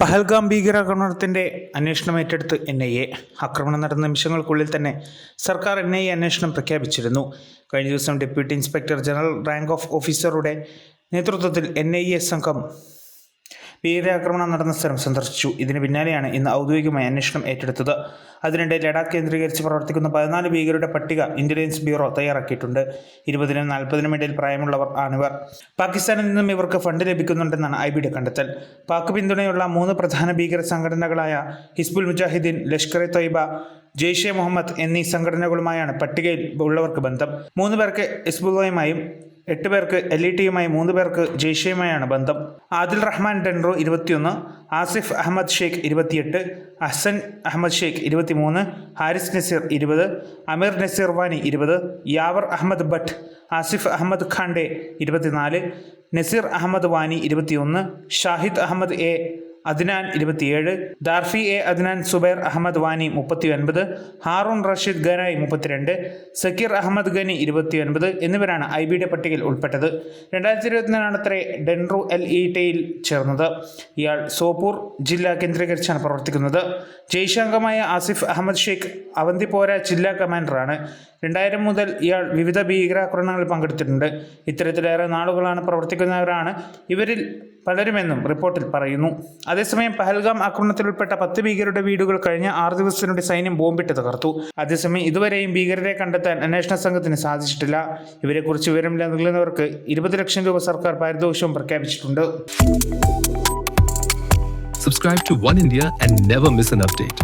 പഹൽഗാം ഭീകരാക്രമണത്തിന്റെ അന്വേഷണം ഏറ്റെടുത്ത് എൻ ഐ എ. ആക്രമണം നടന്ന നിമിഷങ്ങൾക്കുള്ളിൽ തന്നെ സർക്കാർ എൻ ഐ എ അന്വേഷണം പ്രഖ്യാപിച്ചിരുന്നു. കഴിഞ്ഞ ദിവസം deputy inspector general rank of ഓഫീസറുടെ നേതൃത്വത്തിൽ എൻ ഐ എ സംഘം ഭീകരാക്രമണം നടന്ന സ്ഥലം സന്ദർശിച്ചു. ഇതിന് പിന്നാലെയാണ് ഇന്ന് ഔദ്യോഗികമായി അന്വേഷണം ഏറ്റെടുത്തത്. അതിനിടെ ലഡാക്ക് കേന്ദ്രീകരിച്ച് പ്രവർത്തിക്കുന്ന പതിനാല് ഭീകരരുടെ പട്ടിക ഇന്റലിജൻസ് ബ്യൂറോ തയ്യാറാക്കിയിട്ടുണ്ട്. ഇരുപതിനും നാൽപ്പതിനും ഇടയിൽ പ്രായമുള്ളവർ ആണിവർ പാകിസ്ഥാനിൽ നിന്നും ഇവർക്ക് ഫണ്ട് ലഭിക്കുന്നുണ്ടെന്നാണ് ഐ ബിയുടെ കണ്ടെത്തൽ. പാക് പിന്തുണയുള്ള മൂന്ന് പ്രധാന ഭീകര സംഘടനകളായ ഹിസ്ബുൽ മുജാഹിദ്ദീൻ ലഷ്കർ എ തൊയ്ബ ജെയ്ഷെ മുഹമ്മദ് എന്നീ സംഘടനകളുമായാണ് പട്ടികയിൽ ഉള്ളവർക്ക് ബന്ധം. മൂന്ന് പേർക്ക് ഹിസ്ബുള്ളയുമായും എട്ട് പേർക്ക് എൽ ഇ ടിയുമായി മൂന്ന് പേർക്ക് ജെയ്ഷയുമായാണ് ബന്ധം. ആദിൽ റഹ്മാൻ ഡെൻറോ ഇരുപത്തിയൊന്ന് ആസിഫ് അഹമ്മദ് ഷെയ്ഖ് ഇരുപത്തിയെട്ട് അഹ്സൻ അഹമ്മദ് ഷെയ്ഖ് ഇരുപത്തിമൂന്ന് ഹാരിസ് നസീർ ഇരുപത് അമീർ നസീർ വാനി ഇരുപത് യാവർ അഹമ്മദ് ഭട്ട് ആസിഫ് അഹമ്മദ് ഖാണ്ഡെ ഇരുപത്തിനാല് നസീർ അഹമ്മദ് വാനി ഇരുപത്തിയൊന്ന് ഷാഹിദ് അഹമ്മദ് എ അദ്നാൻ ഇരുപത്തിയേഴ് ദാർഫി എ അദ്നാൻ സുബൈർ അഹമ്മദ് വാനി മുപ്പത്തി ഒൻപത് ഹാറൂൺ റഷീദ് ഗനായി മുപ്പത്തിരണ്ട് സക്കീർ അഹമ്മദ് ഗനി ഇരുപത്തിയൊൻപത് എന്നിവരാണ് ഐ ബിയുടെ പട്ടികയിൽ ഉൾപ്പെട്ടത്. രണ്ടായിരത്തി ഇരുപത്തിനാലത്രേ ഡെൻറു എൽ ഇ ടെയിൽ ചേർന്നത്. ഇയാൾ സോപ്പൂർ ജില്ല കേന്ദ്രീകരിച്ചാണ് പ്രവർത്തിക്കുന്നത്. ജയ്ശാംഗമായ ആസിഫ് അഹമ്മദ് ഷെയ്ഖ് അവന്തിപോര ജില്ലാ കമാൻഡറാണ്. രണ്ടായിരം മുതൽ ഇയാൾ വിവിധ ഭീകരാക്രമണങ്ങളിൽ പങ്കെടുത്തിട്ടുണ്ട്. ഇത്തരത്തിലേറെ നാളുകളാണ് പ്രവർത്തിക്കുന്നവരാണ് ഇവരിൽ പലരുമെന്നും റിപ്പോർട്ടിൽ പറയുന്നു. അതേസമയം പഹൽഗാം ആക്രമണത്തിൽ ഉൾപ്പെട്ട പത്ത് ഭീകരരുടെ വീടുകൾ കഴിഞ്ഞ ആറ് ദിവസത്തിനുള്ളിൽ സൈന്യം ബോംബിട്ട് തകർത്തു. അതേസമയം ഇതുവരെയും ഭീകരരെ കണ്ടെത്താൻ അന്വേഷണ സംഘത്തിന് സാധിച്ചിട്ടില്ല. ഇവരെക്കുറിച്ച് വിവരം നൽകുന്നവർക്ക് ഇരുപത് ലക്ഷം രൂപ സർക്കാർ പാരിതോഷികവും പ്രഖ്യാപിച്ചിട്ടുണ്ട്. Subscribe to One India and never miss an update.